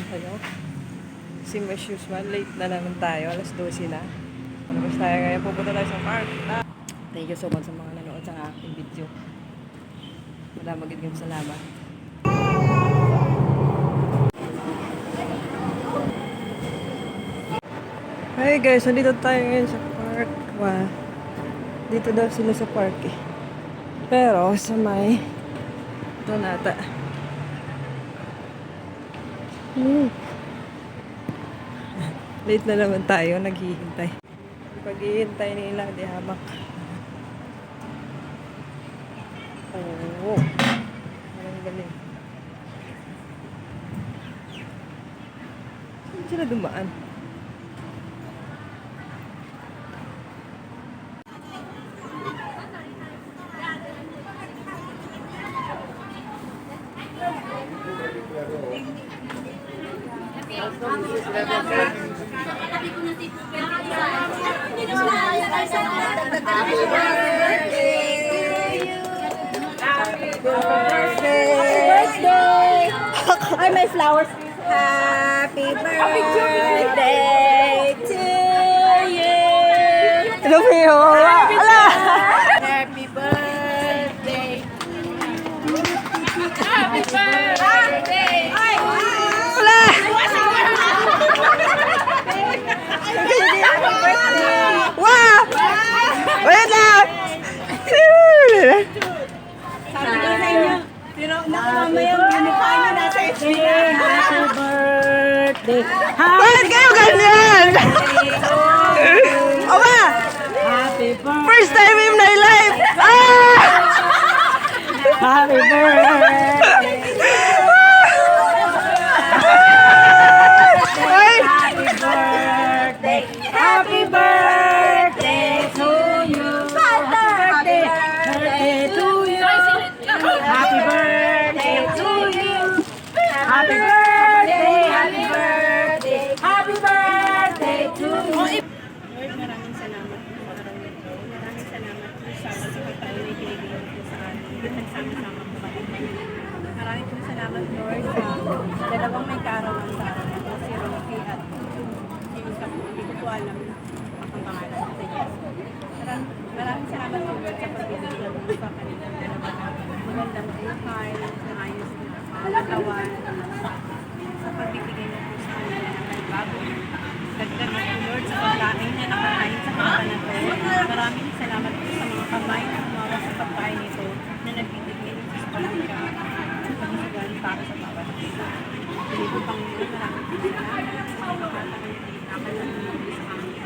naman kayo. Same as usual, late na naman tayo. Alas 12 na. Palabas tayo ngayon. Pupunta tayo sa park. Ah, Thank you so much sa mga nanood sa aking video. Wala magiging salamat. Hi guys, nandito tayo ngayon sa park. Wow. Dito daw sila sa park eh. Pero sa may ito nata. Hmm. Late na naman tayo, naghihintay. Paghihintay nila, di hamak. Oo. Parang galing. Saan sila dumaan? Birthday! Ay, may flowers. Happy birthday to you! Ano ba yun? Ala! Happy birthday! Happy birthday! Eskwela. Happy birthday! Bakit kayo ganyan? Aba! Happy birthday! First time in my life! Ah! Happy birthday! Sa. Yung nagsama-sama po kami. Maraming po salamat, Lord, sa dalawang may kaarawan sa na ito, si Rocky at yung isa po, hindi ko po alam ang pangalan sa Diyos. Maraming, maraming salamat po, Lord, sa pagbibigay po sa na magandang buhay, na ayos na katawan, sa pagbibigay niyo po sa kanila ng bago. Dagdag na po, Lord, sa pagkain na nakakain sa katawan na. Maraming salamat po sa mga kamay na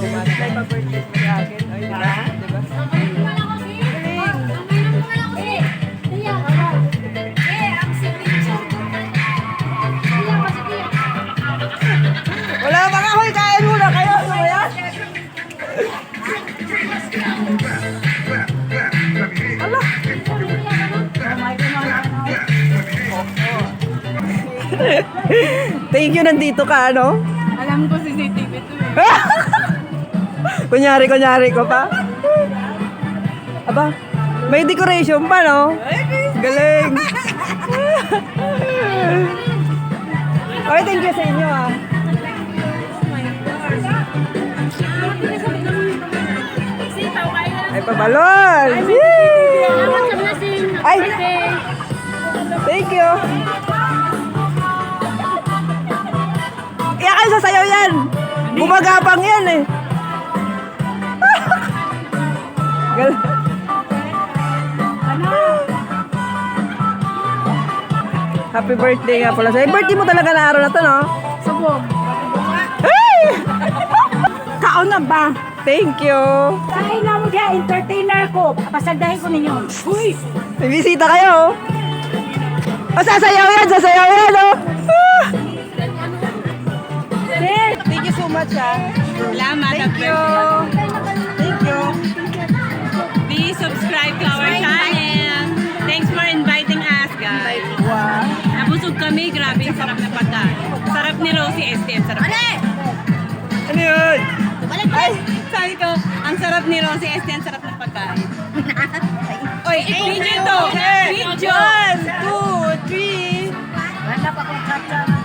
so much. May pa-birthday mo sa akin. Ay, diba? Diba? Wala pa ka, hoy! Kain muna kayo! Ano ba yan? Ala! Thank you, nandito ka, ano? Alam ko si kunyari, kunyari ko pa. Aba, may decoration pa, no? Galing. okay, thank you sa inyo, ah. Ay, pabalon! Ay! Thank you! Iyakan sa sayaw yan! Gumagapang yan eh! Gal Happy birthday nga pala sa'yo. Birthday mo talaga na araw na to, no? Sabog. Ay! Kaon na ba? Thank you! Kain na mo dyan, entertainer ko. Pasaldahin ko ninyo. Uy! May bisita kayo, oh! Oh, sasayaw yan! Sasayaw yan, oh! Ah! Thank you so much, ah. Salamat. Thank you! Rosie STM. Sarap. Ano yun? Ay, sabi ko, ang sarap ni Rosie STM. Sarap na pagkain. Oy, video to. Video. One, two, three! Wala pa kong kacha.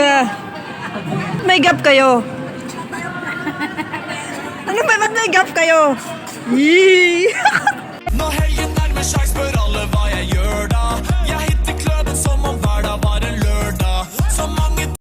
Ah, may gap kayo? Ano ba? Ba't may gap kayo? Yee!